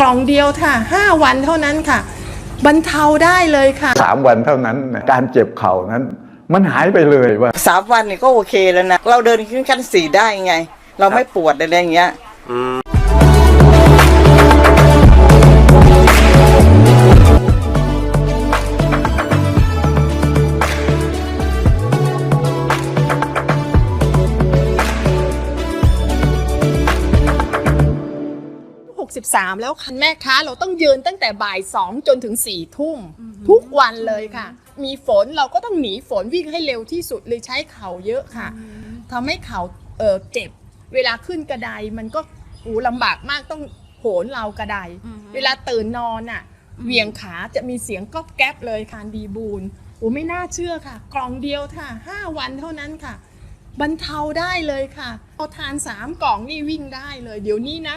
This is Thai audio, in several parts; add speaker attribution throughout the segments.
Speaker 1: กล่องเดียวค่ะ 5 วันเท่านั้นค่ะ บรรเทาได้เลยค่ะ
Speaker 2: สามวันเท่านั้นนะการเจ็บเข่านั้น มันหายไปเลยว่า
Speaker 3: สามวันนี่ก็โอเคแล้วนะ เราเดินขึ้นขั้นสี่ได้ไง เราไม่ปวดอะไรอย่างเงี้ย
Speaker 1: 63แล้วคันแม่ค้าเราต้องยืนตั้งแต่บ่าย 2 จนถึง4ทุ่ม ทุกวันเลยค่ะ มีฝนเราก็ต้องหนีฝนวิ่งให้เร็วที่สุดเลยใช้เข่าเยอะค่ะทำให้เข่าเออเจ็บ เวลาขึ้นกระไดมันก็อูลำบากมากต้องโหนเรากระได เวลาตื่นนอนอะเหวียงขาจะมีเสียงก๊อบแก๊บเลยคานดีบูนโอ้ไม่น่าเชื่อค่ะ กล่องเดียวค่ะ5วันเท่านั้นค่ะบรรเทาได้เลยค่ะเอาทานสามกล่องนี่วิ่งได้เลย เดี๋ยวนี้นะ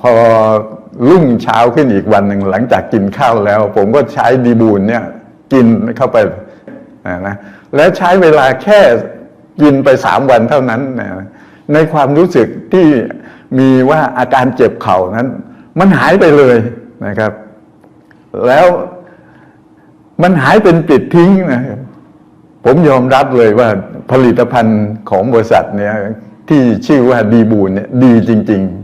Speaker 2: พอรุ่งเช้าขึ้นอีกวันหนึ่งหลังจากกินข้าวแล้ว ผมก็ใช้ดีบูลเนี่ยกินเข้าไปนะนะแล้วใช้เวลาแค่กินไปสามวันเท่านั้นนะในความรู้สึกที่มีว่าอาการเจ็บเข่านั้น มันหายไปเลยนะครับ แล้วมันหายเป็นปิดทิ้งนะครับผมยอมรับเลยว่าผลิตภัณฑ์ของบริษัทเนี่ยที่ชื่อว่าดีบูลเนี่ยดีจริง ๆ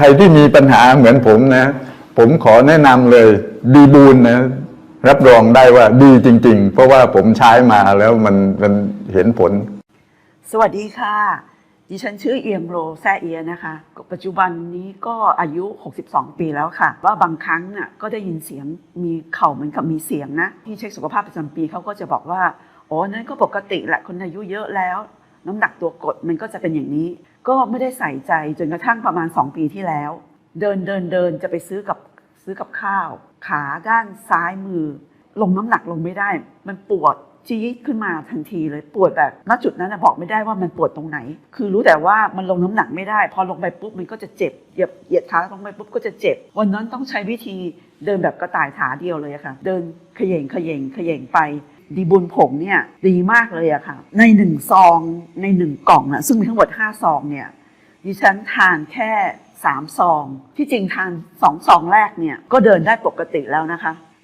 Speaker 2: ใครที่มีปัญหาเหมือนผมนะ ผมขอแนะนำเลยดีบูลนะ รับรองได้ว่าดีจริง ๆ เพราะว่าผมใช้มาแล้วมันมันเห็นผล
Speaker 4: สวัสดีค่ะ ดิฉันชื่อเอียงโรแซเอียนะคะ ปัจจุบันนี้ก็อายุ 62 ปีแล้วค่ะ ว่าบางครั้งน่ะก็ได้ยินเสียงมีเข่าเหมือนกับมีเสียงนะ ที่เช็คสุขภาพประจำปีเขาก็จะบอกว่าอ๋อนั่นก็ปกติแหละคนอายุเยอะแล้ว น้ำหนักตัวกดมันก็จะเป็นอย่างนี้ ก็ไม่ได้ใส่ใจจนกระทั่งประมาณ 2 ปีที่แล้ว เดินเดินเดินจะไปซื้อกับซื้อกับข้าว ขาด้านซ้ายมือ ลงน้ำหนักลงไม่ได้ มันปวดจี๊ขึ้นมาทันทีเลยปวดแบบณจุดนั้นบอกไม่ได้ว่ามันปวดตรงไหน คือรู้แต่ว่ามันลงน้ำหนักไม่ได้ พอลงไปปุ๊บมันก็จะเจ็บเหยียบเหยียดขาลงไปปุ๊บก็จะเจ็บ วันนั้นต้องใช้วิธีเดินแบบกระต่ายขาเดียวเลยค่ะ เดินเขย่งเขย่งเขย่งไป ดีบุญผงเนี่ยดีมากเลยอะค่ะ ในหนึ่งซองในหนึ่งกล่องนะซึ่งมีทั้งหมดห้าซองเนี่ยดิฉันทานแค่สามซอง ที่จริงทานสองซองแรกเนี่ยก็เดินได้ปกติแล้วนะคะ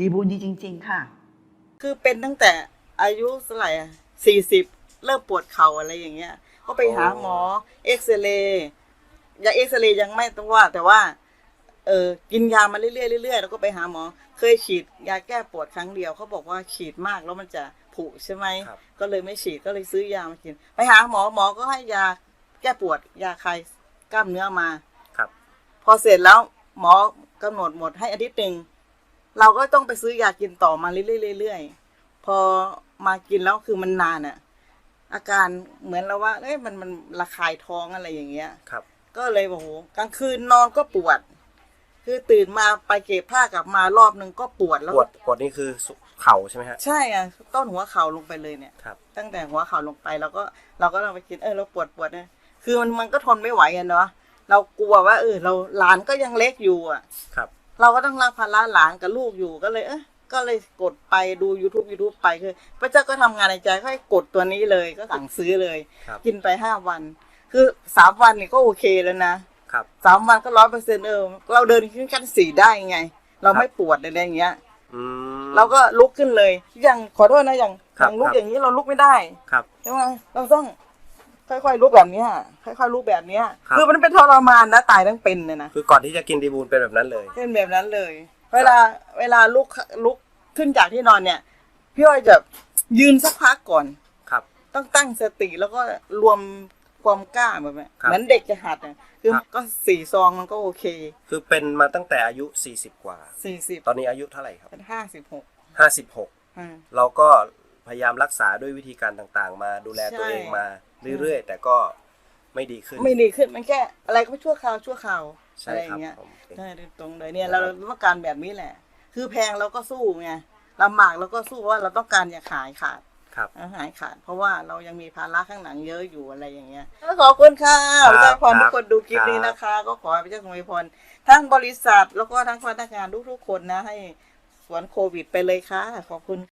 Speaker 4: ดีบูลดีจริง ๆ ค่ะ
Speaker 3: คือเป็นตั้งแต่อายุเท่าไหร่สี่สิบเริ่มปวดเข่าอะไรอย่างเงี้ย ก็ไปหาหมอเอ็กซเรย์ยาเอ็กซเรย์ยังไม่ต้องว่า แต่ว่า เออกินยามาเรื่อยๆเรื่อยๆแล้วก็ไปหาหมอ เคยฉีดยาแก้ปวดครั้งเดียวเขาบอกว่าฉีดมากแล้วมันจะผุใช่ไหม
Speaker 5: ครับ
Speaker 3: ก็เลยไม่ฉีดก็เลยซื้อยามากิน ไปหาหมอหมอก็ให้ยาแก้ปวดยาคลายกล้ามเนื้อมา
Speaker 5: ครับ
Speaker 3: พอเสร็จแล้วหมอกำหนดหมดให้อาทิตย์หนึ่ง เราก็ต้องไปซื้อยากินต่อมาเรื่อยๆเรื่อยๆพอมากินแล้วคือมันนานอะอาการเหมือนเราว่า เอ้ยมันมันระคายท้องอะไรอย่างเงี้ย
Speaker 5: ครับ
Speaker 3: ก็เลยบอกโหกลางคืนนอนก็ปวด คือตื่นมาไปเก็บผ้ากลับมารอบนึงก็ปวดแล้ว
Speaker 5: ปวดปวดนี่คือสุเข่าใช่ไหมฮะ
Speaker 3: ใช่อะต้นหัวเข่าลงไปเลยเนี่ย
Speaker 5: ครับ
Speaker 3: ตั้งแต่หัวเข่าลงไปเราก็เราก็ต้องไปคิดเออเราปวดปวดเนี่ยคือมันมันก็ทนไม่ไหวอะเนาะเรากลัวว่าเออเราหลานก็ยังเล็กอยู่อะ
Speaker 5: ครับ
Speaker 3: เราก็ต้องรับภาระหลานกับลูกอยู่ก็เลยเออก็เลยกดไปดู YouTube YouTube ไปคือ พระเจ้าก็ทำงานในใจก็ให้กดตัวนี้เลยก็สั่งซื้อเลย
Speaker 5: ครับ
Speaker 3: กินไปห้าวัน คือสามวันนี่ก็โอเคแล้วนะครับสามวันก็ร้อยเปอร์เซ็นต์เออเราเดินขึ้นขั้นสี่ได้ไง เราไม่ปวดอะไรอย่างเงี้ย
Speaker 5: อืม
Speaker 3: เราก็ลุกขึ้นเลยอย่างขอโทษนะอย่าง
Speaker 5: ครั
Speaker 3: อบย่างลุก
Speaker 5: ครับ
Speaker 3: อย่างนี้เราลุกไม่ได้
Speaker 5: ครับ
Speaker 3: ใช่ไหมเราต้อง ค่อยๆลุกแบบเนี้ยค่อยๆลุกแบบเนี้ย
Speaker 5: ครับ
Speaker 3: คือมันเป็นทรมานนะตายทั้งเป็นเลยนะ
Speaker 5: คือก่อนที่จะกินดีบูลเป็นแบบนั้นเลย
Speaker 3: เป็นแบบนั้นเลย เวลาเวลาลุกลุกขึ้นจากที่นอนเนี่ย พี่อ้อยจะยืนสักพักก่อน
Speaker 5: ครับ
Speaker 3: ต้องตั้งสติแล้วก็รวมความกล้าแบบนี้
Speaker 5: ครับ
Speaker 3: เหมือนเด็กจะหัดเนี่ยคือ
Speaker 5: ครับ
Speaker 3: ก็สี่ซองมันก็โอเค
Speaker 5: คือเป็นมาตั้งแต่อายุ 40 กว่า
Speaker 3: สี่สิบ
Speaker 5: ตอนนี้อายุเท่าไหร่ครับ
Speaker 3: เป็นห้าสิบหก
Speaker 5: 56 เราก็ พยายามรักษาด้วยวิธีการต่างๆ มาดูแลตัวเองมาเรื่อยๆ แต่ก็ไม่ดีขึ้น
Speaker 3: ไม่ดีขึ้นมันแค่อะไรก็ชั่วคราวชั่วคราว
Speaker 5: ใช่
Speaker 3: อะไรอ
Speaker 5: ครับ
Speaker 3: ย่างเงี้ย
Speaker 5: ผม
Speaker 3: ใช่ตรงเลยเนี่ยเราต้องการแบบนี้แหละ คือแพงเราก็สู้ไงลำบากเราก็สู้เพราะว่าเราต้องการอย่าขายขาด
Speaker 5: ครับ
Speaker 3: เอาหายขาดเพราะว่าเรายังมีภาระข้างหลังเยอะอยู่อะไรอย่างเงี้ยขอบคุณค่ะพระเจ้าพรทุกคนดูคลิปนี้นะคะ ก็ขอให้พระเจ้าทรงอวยพรทั้งบริษัทแล้วก็ทั้งพนักงานทุกๆคนนะ ให้สวนโควิดไปเลยค่ะ ขอบคุณ